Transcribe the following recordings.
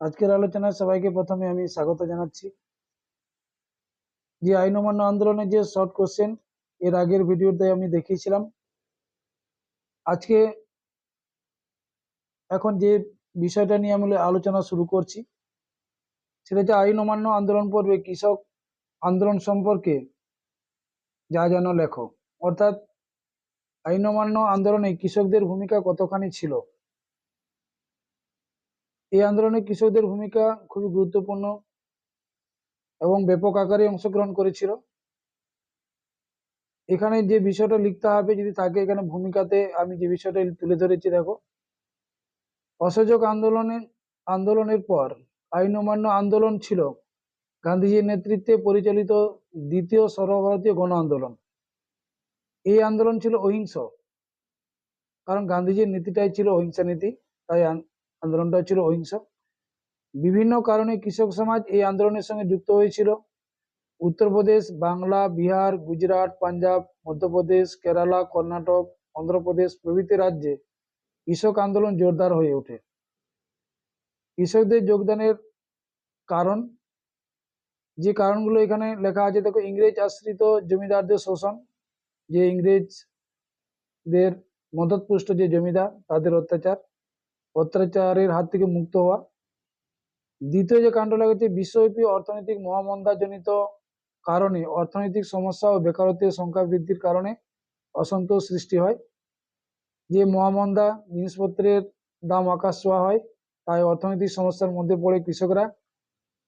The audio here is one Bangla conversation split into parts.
আজকের আলোচনায় সবাইকে প্রথমে আমি স্বাগত জানাচ্ছি। যে আইন অমান্য আন্দোলনের যে শর্ট কোশ্চেন এর আগের ভিডিওতে আমি দেখিয়েছিলাম। আজকে এখন যে বিষয়টা নিয়ে আমি আলোচনা শুরু করছি, সেটা হচ্ছে আইন অমান্য আন্দোলন পর্বে কৃষক আন্দোলন সম্পর্কে যা যেন লেখো। অর্থাৎ আইন অমান্য আন্দোলনে কৃষকদের ভূমিকা কতখানি ছিল? এই আন্দোলনে কৃষকদের ভূমিকা খুবই গুরুত্বপূর্ণ এবং ব্যাপক আকারে অংশগ্রহণ করেছিল। এখানে যে বিষয়টা লিখতে হবে, যদি থাকে এখানে ভূমিকাতে আমি যে বিষয়টা তুলে ধরেছি, দেখো। অসহযোগ আন্দোলনে, আন্দোলনের পর আইন অমান্য আন্দোলন ছিল গান্ধীজির নেতৃত্বে পরিচালিত দ্বিতীয় সর্বভারতীয় গণ আন্দোলন। এই আন্দোলন ছিল অহিংস, কারণ গান্ধীজির নীতিটাই ছিল অহিংসা নীতি, তাই আন্দোলনটা ছিল অহিংস। বিভিন্ন কারণে কৃষক সমাজ এই আন্দোলনের সঙ্গে যুক্ত হয়েছিল। উত্তরপ্রদেশ, বাংলা, বিহার, গুজরাট, পাঞ্জাব, মধ্যপ্রদেশ, কেরালা, কর্ণাটক, অন্ধ্রপ্রদেশ প্রভৃতি রাজ্যে কৃষক আন্দোলন জোরদার হয়ে ওঠে। কৃষকদের যোগদানের কারণ, যে কারণগুলো এখানে লেখা আছে, দেখো, ইংরেজ আশ্রিত জমিদারদের শোষণ, যে ইংরেজদের মদতপুষ্ট যে জমিদার, তাদের অত্যাচার। অত্যাচারের হাত থেকে মুক্ত হওয়া। দ্বিতীয় যে কাণ্ড লাগাচ্ছে বিশ্বব্যাপী অর্থনৈতিক মহামন্দাজনিত কারণে অর্থনৈতিক সমস্যা ও বেকারত্বের সংখ্যা বৃদ্ধির কারণে অসন্তোষ সৃষ্টি হয়। যে মহামন্দা জিনিসপত্রের দাম আকাশ ছোঁয়া হয়, তাই অর্থনৈতিক সমস্যার মধ্যে পড়ে কৃষকরা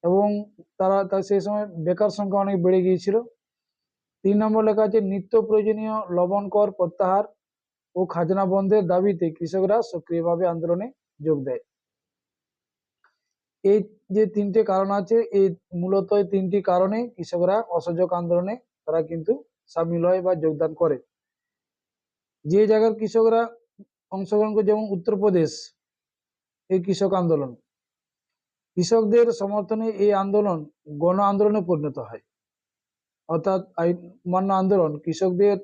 এবং তারা তার সেই সময় বেকার সংখ্যা অনেক বেড়ে গিয়েছিল। তিন নম্বর লেখা আছে, নিত্য প্রয়োজনীয় লবণ কর প্রত্যাহার ও খাজনা বন্ধের দাবিতে কৃষকরা সক্রিয়ভাবে আন্দোলনে যোগ দেয়। এই যে তিনটে কারণ আছে, এই মূলত এই তিনটি কারণে কৃষকরা অসহযোগ আন্দোলনে তারা কিন্তু সামিল হয় বা যোগদান করে। যে জায়গার কৃষকরা অংশগ্রহণ করে, যেমন উত্তরপ্রদেশ এই কৃষক আন্দোলন। কৃষকদের সমর্থনে এই আন্দোলন গণ আন্দোলনে পরিণত হয়। অর্থাৎ মান্য আন্দোলন, কৃষকদের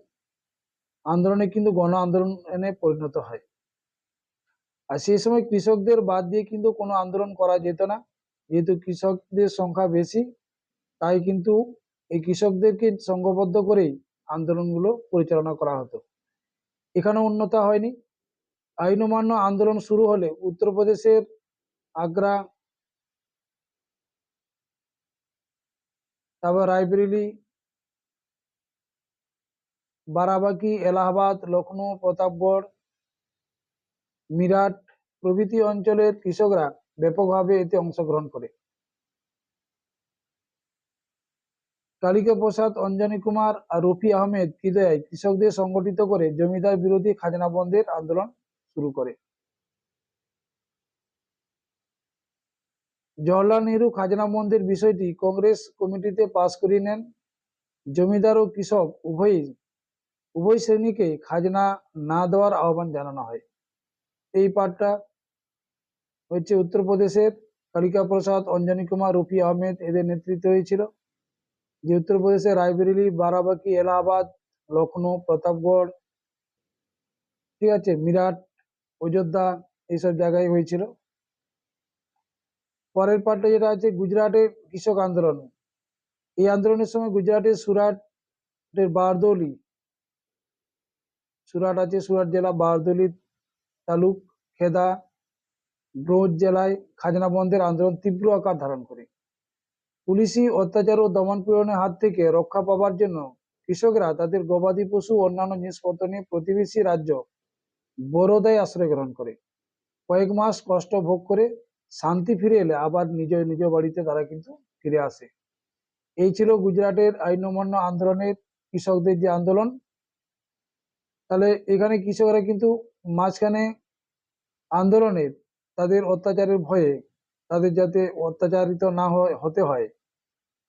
আন্দোলনে কিন্তু গণ আন্দোলনে পরিণত হয়। আর সেই সময় কৃষকদের বাদ দিয়ে কিন্তু কোনো আন্দোলন করা যেত না। যেহেতু কৃষকদের সংখ্যা বেশি, তাই কিন্তু এই কৃষকদেরকে সংঘবদ্ধ করেই আন্দোলনগুলো পরিচালনা করা হতো। এখানে উন্নতা হয়নি। আইন অমান্য আন্দোলন শুরু হলে উত্তরপ্রদেশের আগ্রা, তারপর রায়বেরেলি বারাবাকি, এলাহাবাদ লখনৌ প্রতাপগড়, মিরাট প্রভৃতি অঞ্চলের কৃষকরা ব্যাপকভাবে এতে অংশগ্রহণ করে। কালিকা প্রসাদ অঞ্জনী কুমার আর রফি আহমেদ হৃদয় কৃষকদের সংগঠিত করে জমিদার বিরোধী খাজনা বন্ধের আন্দোলন শুরু করে। জওহরলাল নেহরু খাজনা বন্ধের বিষয়টি কংগ্রেস কমিটিতে পাশ করিয়ে নেন। জমিদার ও কৃষক উভয়ই উভয় শ্রেণীকে খাজনা না দেওয়ার আহ্বান জানানো হয়। এই পাঠটা হচ্ছে উত্তরপ্রদেশের কালিকা প্রসাদ অঞ্জনী কুমার, রফি আহমেদ এদের নেতৃত্ব হয়েছিল। যে উত্তরপ্রদেশের রায়বেরেলি, বারাবাকি, এলাহাবাদ লখনৌ প্রতাপগড়, ঠিক আছে, মিরাট, অযোধ্যা এইসব জায়গায় হয়েছিল। পরের পার্টটা যেটা আছে, গুজরাটের কৃষক আন্দোলন। এই আন্দোলনের সময় গুজরাটের সুরাটের বারদৌলি সুরাট আছে সুরাট জেলা, বারদৌলি তালুক, খেদা ব্রোজ জেলায় খাজনা বন্ধের আন্দোলন তীব্র আকার ধারণ করে। পুলিশি অত্যাচার ও দমন পীড়নের হাত থেকে রক্ষা পাবার জন্য কৃষকরা তাদের গবাদি পশু অন্যান্য জিনিসপত্র নিয়ে প্রতিবেশী রাজ্য বরোদায় আশ্রয় গ্রহণ করে। কয়েক মাস কষ্ট ভোগ করে শান্তি ফিরে এলে আবার নিজ নিজ বাড়িতে তারা কিন্তু ফিরে আসে। এই ছিল গুজরাটের আইন অমান্য আন্দোলনের কৃষকদের যে আন্দোলন তাহলে এখানে কৃষকরা কিন্তু মাঝখানে আন্দোলনের, তাদের অত্যাচারের ভয়ে, তাদের যাতে অত্যাচারিত না হয় হতে হয়।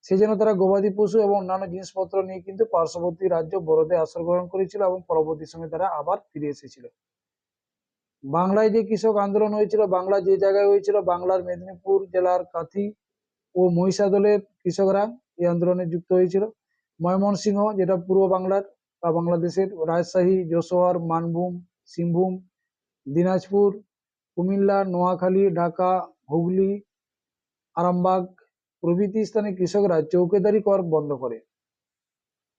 সেই জন্য তারা গবাদি পশু এবং অন্যান্য জিনিসপত্র নিয়ে কিন্তু পার্শ্ববর্তী রাজ্য বড়দে আশ্রয় গ্রহণ করেছিল এবং পরবর্তী সময়ে তারা আবার ফিরে এসেছিল। বাংলায় যে কৃষক আন্দোলন হয়েছিল, বাংলা যে জায়গায় হয়েছিল, বাংলার মেদিনীপুর জেলার কাথি ও মহিষাদলের কৃষকরা এই আন্দোলনে যুক্ত হয়েছিল। ময়মনসিংহ, যেটা পূর্ব বাংলার বা বাংলাদেশের রাজশাহী, যশোর, মানভূম, সিংভূম, দিনাজপুর, কুমিল্লা, নোয়াখালী, ঢাকা, হুগলি, আরামবাগ প্রভৃতি স্থানে কৃষকরা চৌকিদারি কর বন্ধ করে।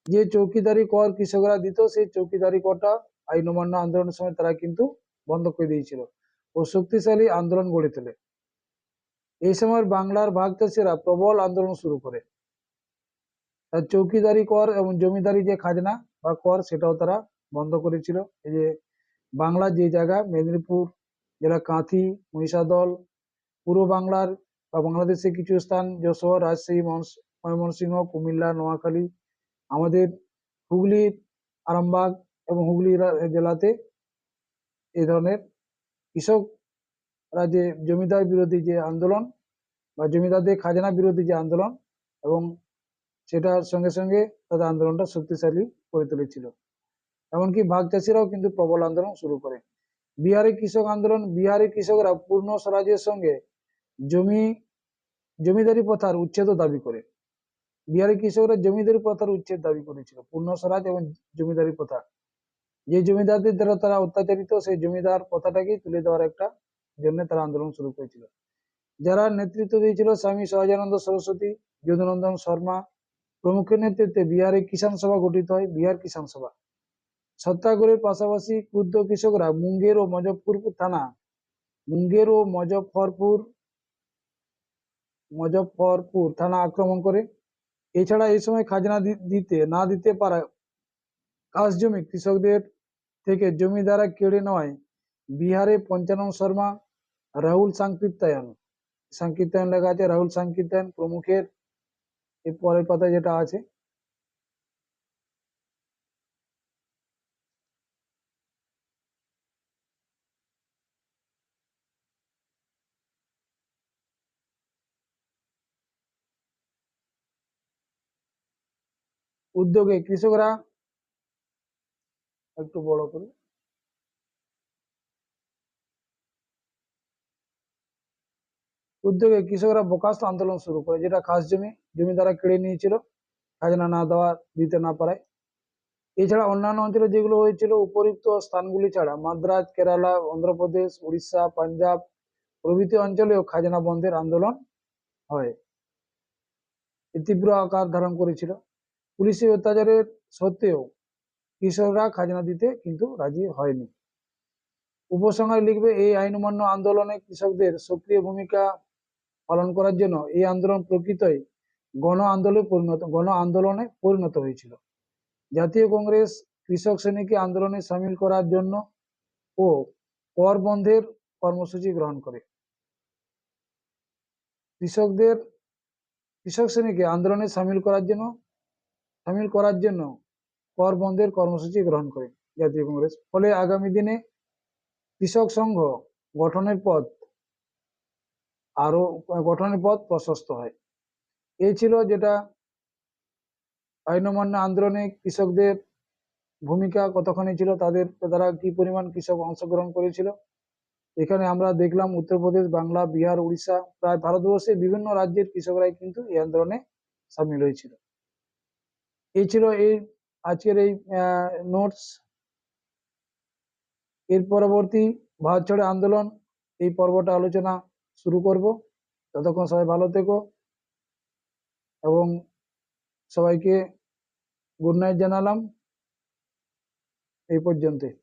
যে চৌকিদারি কর কৃষকরা দিত, সেই চৌকিদারি করটা আইন অমান্য আন্দোলনের সময় তারা কিন্তু বন্ধ করে দিয়েছিল ও শক্তিশালী আন্দোলন গড়ে তোলে। এই সময় বাংলার ভাগ চাষিরা প্রবল আন্দোলন শুরু করে। তার চৌকিদারি কর এবং জমিদারি যে খাজনা বা কর সেটাও তারা বন্ধ করেছিল। এই যে বাংলা যে জায়গা, মেদিনীপুর জেলা কাঁথি, মহিষাদল, পূর্ব বাংলার বা বাংলাদেশের কিছু স্থান, যশোর, রাজশাহী, ময়মনস- ময়মনসিংহ, কুমিল্লা, নোয়াখালী, আমাদের হুগলি, আরামবাগ এবং হুগলি জেলাতে এই ধরনের কৃষকরা যে জমিদার বিরোধী যে আন্দোলন বা জমিদারদের খাজনা বিরোধী যে আন্দোলন এবং সেটার সঙ্গে সঙ্গে তাদের আন্দোলনটা শক্তিশালী করে তুলেছিল। এমনকি ভাগ চাষিরাও কিন্তু প্রবল আন্দোলন শুরু করে। বিহারের কৃষক আন্দোলন বিহারের কৃষকরা পূর্ণ স্বরাজের সঙ্গে জমি, জমিদারি প্রথার উচ্ছেদ দাবি করে। বিহারের কৃষকরা জমিদারি প্রথার উচ্ছেদ দাবি করেছিল, পূর্ণ স্বরাজ এবং জমিদারি প্রথা। যে জমিদারদের দ্বারা তারা অত্যাচারিত, সেই জমিদার প্রথাটাকেই তুলে দেওয়ার একটা জন্য তারা আন্দোলন শুরু করেছিল। যারা নেতৃত্ব দিয়েছিল স্বামী সহজানন্দ সরস্বতী, যদুনন্দন শর্মা প্রমুখের নেতৃত্বে বিহারে কিষাণ সভা গঠিত হয়, বিহার কিষাণ সভা। সত্যাগ্রহের পাশাপাশি ক্ষুদ্র কৃষকরা মুঙ্গের ও মজফরপুর থানা, মুঙ্গের ও মজফরপুর মজফরপুর থানা আক্রমণ করে। এছাড়া এই সময় খাজনা দিতে, না দিতে পারা কাজ জমি কৃষকদের থেকে জমি দ্বারা কেড়ে নেওয়ায় বিহারে পঞ্চানন শর্মা, রাহুল সাংকৃত্যায়ন। সাংকৃত্যায়ন লেখা আছে, রাহুল সাংকৃত্যায়ন প্রমুখের এর পরের পাতায় যেটা আছে। উদ্যোগে কৃষকরা একটু বড় করে উদ্যোগে কৃষকরা বকাস্ত আন্দোলন শুরু করে, যেটা খাস জমি দ্বারা কেড়ে নিয়েছিল, খাজনা না দেওয়া দিতে না পারায়। এছাড়া অন্যান্য অঞ্চলে যেগুলো হয়েছিল উপরিক্ত স্থানগুলি ছাড়া, মাদ্রাজ, কেরালা, অন্ধ্রপ্রদেশ, উড়িষ্যা, পাঞ্জাব, প্রভৃতি অঞ্চলেও খাজনা বন্ধের আন্দোলন হয়। তীব্র আকার ধারণ করেছিল। পুলিশি অত্যাচারের সত্ত্বেও কৃষকরা খাজনা দিতে কিন্তু রাজি হয়নি। উপসংহারে লিখবে, এই আইন অমান্য আন্দোলনে কৃষকদের সক্রিয় ভূমিকা পালন করার জন্য এই আন্দোলন প্রকৃতই গণ আন্দোলনে পরিণত, গণ আন্দোলনে পরিণত হয়েছিল। জাতীয় কংগ্রেস কৃষক শ্রেণীকে আন্দোলনে সামিল করার জন্য ও কর বন্ধের কর্মসূচি গ্রহণ করে। কৃষকদের, কৃষক শ্রেণীকে আন্দোলনে সামিল করার জন্য, সামিল করার জন্য কর বন্ধের কর্মসূচি গ্রহণ করে জাতীয় কংগ্রেস। ফলে আগামী দিনে কৃষক সংঘ গঠনের পথ আরও গঠনের পথ প্রশস্ত হয়। এই ছিল যেটা আইন অমান্য আন্দোলনে কৃষকদের ভূমিকা কতখানি ছিল, তাদের তারা কি পরিমাণ কৃষক অংশগ্রহণ করেছিল। এখানে আমরা দেখলাম উত্তরপ্রদেশ, বাংলা, বিহার, উড়িষ্যা প্রায় ভারতবর্ষের বিভিন্ন রাজ্যের কৃষকরাই কিন্তু এই আন্দোলনে সামিল হয়েছিল। এই ছিল এই আজকের এই নোটস এর পরবর্তী ভারত ছাড়ো আন্দোলন, এই পর্বটা আলোচনা শুরু করব। ততক্ষণ সবাই ভালো থেকো এবং সবাইকে গুড নাইট জানালাম। এই পর্যন্তই।